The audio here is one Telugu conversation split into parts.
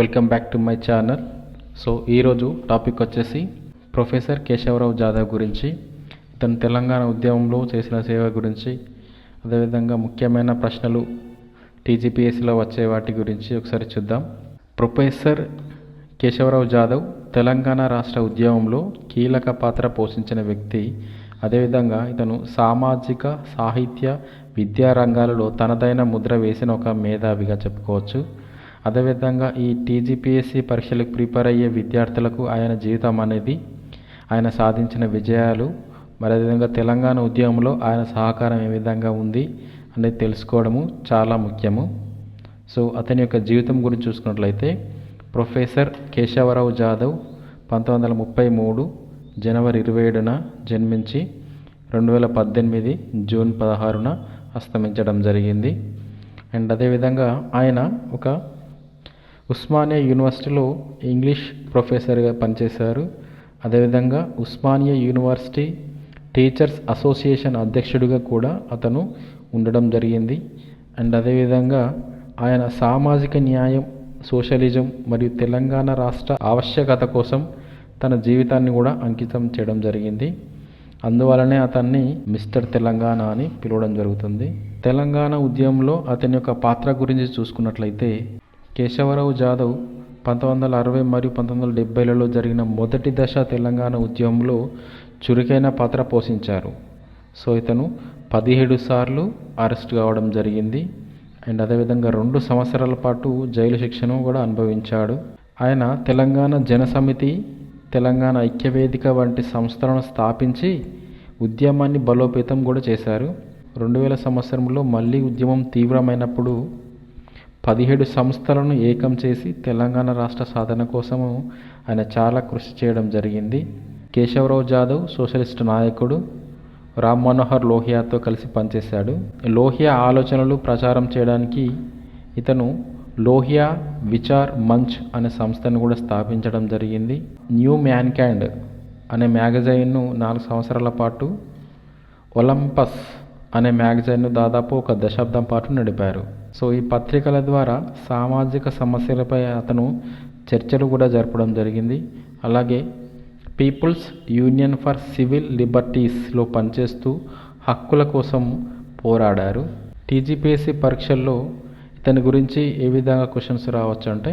Welcome back to my channel so ఈరోజు టాపిక్ వచ్చేసి ప్రొఫెసర్ కేశవరావు జాదవ్ గురించి ఇతను తెలంగాణ ఉద్యమంలో చేసిన సేవ గురించి అదేవిధంగా ముఖ్యమైన ప్రశ్నలు టీజీపీఎస్సీలో వచ్చే వాటి గురించి ఒకసారి చూద్దాం. ప్రొఫెసర్ కేశవరావు జాదవ్ తెలంగాణ రాష్ట్ర ఉద్యమంలో కీలక పాత్ర పోషించిన వ్యక్తి అదేవిధంగా ఇతను సామాజిక సాహిత్య విద్యా రంగాలలో తనదైన ముద్ర వేసిన ఒక మేధావిగా చెప్పుకోవచ్చు. అదేవిధంగా ఈ టీజీపీఎస్సీ పరీక్షలకు ప్రిపేర్ అయ్యే విద్యార్థులకు ఆయన జీవితం అనేది ఆయన సాధించిన విజయాలు మరి అదేవిధంగా తెలంగాణ ఉద్యమంలో ఆయన సహకారం ఏ విధంగా ఉంది అనేది తెలుసుకోవడము చాలా ముఖ్యము. సో అతని యొక్క జీవితం గురించి చూసుకున్నట్లయితే ప్రొఫెసర్ కేశవరావు జాదవ్ పంతొమ్మిది వందల ముప్పై మూడు జనవరి ఇరవై ఏడున జన్మించి రెండు వేల పద్దెనిమిది జూన్ పదహారున అస్తమించడం జరిగింది. అండ్ అదేవిధంగా ఆయన ఒక ఉస్మానియా యూనివర్సిటీలో ఇంగ్లీష్ ప్రొఫెసర్గా పనిచేశారు. అదేవిధంగా ఉస్మానియా యూనివర్సిటీ టీచర్స్ అసోసియేషన్ అధ్యక్షుడిగా కూడా అతను ఉండడం జరిగింది. అండ్ అదేవిధంగా ఆయన సామాజిక న్యాయం సోషలిజం మరియు తెలంగాణ రాష్ట్ర ఆవశ్యకత కోసం తన జీవితాన్ని కూడా అంకితం చేయడం జరిగింది. అందువలనే అతన్ని మిస్టర్ తెలంగాణ అని పిలవడం జరుగుతుంది. తెలంగాణ ఉద్యమంలో అతని యొక్క పాత్ర గురించి చూసుకున్నట్లయితే కేశవరావు జాదవ్ పంతొమ్మిది వందల అరవై మరియు పంతొమ్మిది వందల డెబ్బైలలో జరిగిన మొదటి దశ తెలంగాణ ఉద్యమంలో చురుకైన పాత్ర పోషించారు. సో ఇతను పదిహేడు సార్లు అరెస్ట్ కావడం జరిగింది. అండ్ అదేవిధంగా రెండు సంవత్సరాల పాటు జైలు శిక్షను కూడా అనుభవించాడు. ఆయన తెలంగాణ జనసమితి తెలంగాణ ఐక్యవేదిక వంటి సంస్థలను స్థాపించి ఉద్యమాన్ని బలోపేతం కూడా చేశారు. రెండు వేల సంవత్సరంలో మళ్ళీ ఉద్యమం తీవ్రమైనప్పుడు పదిహేడు సంస్థలను ఏకం చేసి తెలంగాణ రాష్ట్ర సాధన కోసము ఆయన చాలా కృషి చేయడం జరిగింది. కేశవరావు జాదవ్ సోషలిస్ట్ నాయకుడు. రామ్ మనోహర్ లోహియాతో కలిసి పనిచేశాడు. లోహియా ఆలోచనలు ప్రచారం చేయడానికి ఇతను లోహియా విచార్ మంచ్ అనే సంస్థను కూడా స్థాపించడం జరిగింది. న్యూ మ్యాన్క్యాండ్ అనే మ్యాగజైన్ను నాలుగు సంవత్సరాల పాటు ఒలంపస్ అనే మ్యాగజైన్ను దాదాపు ఒక దశాబ్దం పాటు నడిపారు. సో ఈ పత్రికల ద్వారా సామాజిక సమస్యలపై అతను చర్చలు కూడా జరపడం జరిగింది. అలాగే పీపుల్స్ యూనియన్ ఫర్ సివిల్ లిబర్టీస్లో పనిచేస్తూ హక్కుల కోసం పోరాడారు. టీజీపీఎస్సీ పరీక్షల్లో ఇతని గురించి ఏ విధంగా క్వశ్చన్స్ రావచ్చు అంటే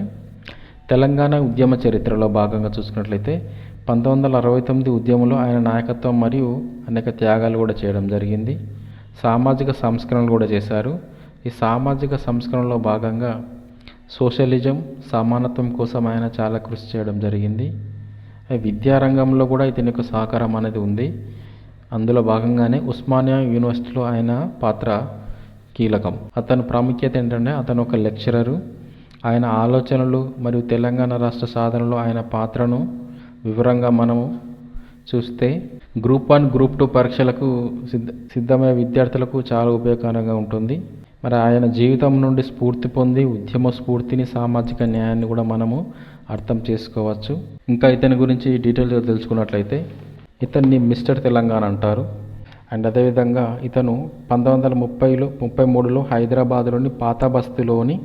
తెలంగాణ ఉద్యమ చరిత్రలో భాగంగా చూసుకున్నట్లయితే పంతొమ్మిది వందల అరవై తొమ్మిది ఉద్యమంలో ఆయన నాయకత్వం మరియు అనేక త్యాగాలు కూడా చేయడం జరిగింది. సామాజిక సంస్కరణలు కూడా చేశారు. ఈ సామాజిక సంస్కరణలో భాగంగా సోషలిజం సమానత్వం కోసం ఆయన చాలా కృషి చేయడం జరిగింది. విద్యారంగంలో కూడా ఇతని యొక్క సహకారం అనేది ఉంది. అందులో భాగంగానే ఉస్మానియా యూనివర్సిటీలో ఆయన పాత్ర కీలకం. అతని ప్రాముఖ్యత ఏంటంటే అతను ఒక లెక్చరరు. ఆయన ఆలోచనలు మరియు తెలంగాణ రాష్ట్ర సాధనలో ఆయన పాత్రను వివరంగా మనము చూస్తే గ్రూప్ వన్ గ్రూప్ టూ పరీక్షలకు సిద్ధ సిద్ధమయ్యే విద్యార్థులకు చాలా ఉపయోగకరంగా ఉంటుంది. మరి ఆయన జీవితం నుండి స్ఫూర్తి పొంది ఉద్యమ స్ఫూర్తిని సామాజిక న్యాయాన్ని కూడా మనము అర్థం చేసుకోవచ్చు. ఇంకా ఇతని గురించి డీటెయిల్గా తెలుసుకున్నట్లయితే ఇతన్ని మిస్టర్ తెలంగాణ అంటారు. అండ్ అదేవిధంగా ఇతను పంతొమ్మిది వందల ముప్పైలో ముప్పై మూడులో హైదరాబాద్లోని పాతాబస్తీలోని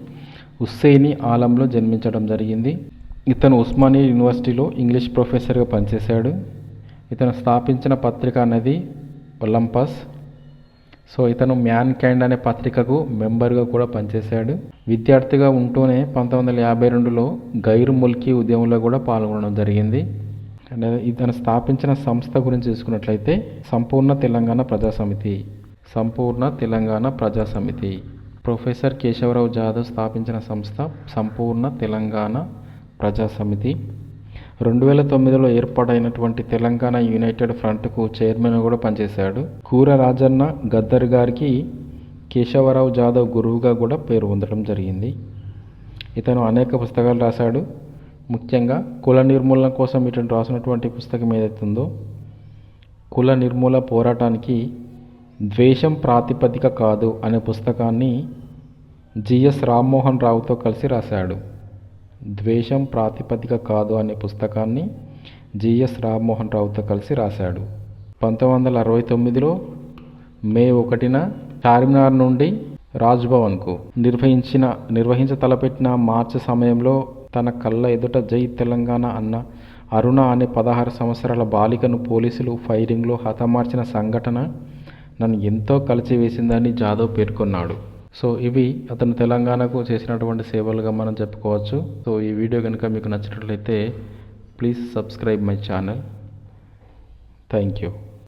హుస్సేని ఆలంలో జన్మించడం జరిగింది. ఇతను ఉస్మానియా యూనివర్సిటీలో ఇంగ్లీష్ ప్రొఫెసర్గా పనిచేశాడు. ఇతను స్థాపించిన పత్రిక అనేది ఒలంపస్. సో ఇతను మ్యాన్ క్యాండ్ అనే పత్రికకు మెంబర్గా కూడా పనిచేశాడు. విద్యార్థిగా ఉంటూనే పంతొమ్మిది వందల యాభై రెండులో గైర్ ముల్కీ ఉద్యమంలో కూడా పాల్గొనడం జరిగింది. అండ్ ఇతను స్థాపించిన సంస్థ గురించి చూసుకున్నట్లయితే సంపూర్ణ తెలంగాణ ప్రజా సమితి. సంపూర్ణ తెలంగాణ ప్రజా సమితి. ప్రొఫెసర్ కేశవరావు జాదవ్ స్థాపించిన సంస్థ సంపూర్ణ తెలంగాణ ప్రజా సమితి. రెండు వేల తొమ్మిదిలో ఏర్పాటైనటువంటి తెలంగాణ యునైటెడ్ ఫ్రంట్కు చైర్మన్ కూడా పనిచేశాడు. కూర రాజన్న గద్దర్ గారికి కేశవరావు జాదవ్ గురువుగా కూడా పేరు పొందడం జరిగింది. ఇతను అనేక పుస్తకాలు రాశాడు. ముఖ్యంగా కుల నిర్మూలన కోసం ఇతను రాసినటువంటి పుస్తకం ఏదైతుందో కుల నిర్మూల పోరాటానికి ద్వేషం ప్రాతిపదిక కాదు అనే పుస్తకాన్ని జిఎస్ రామ్మోహన్ రావుతో కలిసి రాశాడు. ద్వేషం ప్రాతిపదిక కాదు అనే పుస్తకాన్ని జిఎస్ రామ్మోహన్ రావుతో కలిసి రాశాడు. పంతొమ్మిది వందల అరవై తొమ్మిదిలో మే ఒకటిన చార్మినార్ నుండి రాజ్భవన్కు నిర్వహించిన నిర్వహించ తలపెట్టిన మార్చి సమయంలో తన కళ్ళ ఎదుట జై తెలంగాణ అన్న అరుణ అనే పదహారు సంవత్సరాల బాలికను పోలీసులు ఫైరింగ్లో హతమార్చిన సంఘటన నన్ను ఎంతో కలిచివేసిందని జాదవ్ పేర్కొన్నాడు. సో ఇవి అతను తెలంగాణకు చేసినటువంటి సేవలుగా మనం చెప్పుకోవచ్చు. సో ఈ వీడియో కనుక మీకు నచ్చినట్లయితే please subscribe my channel thank you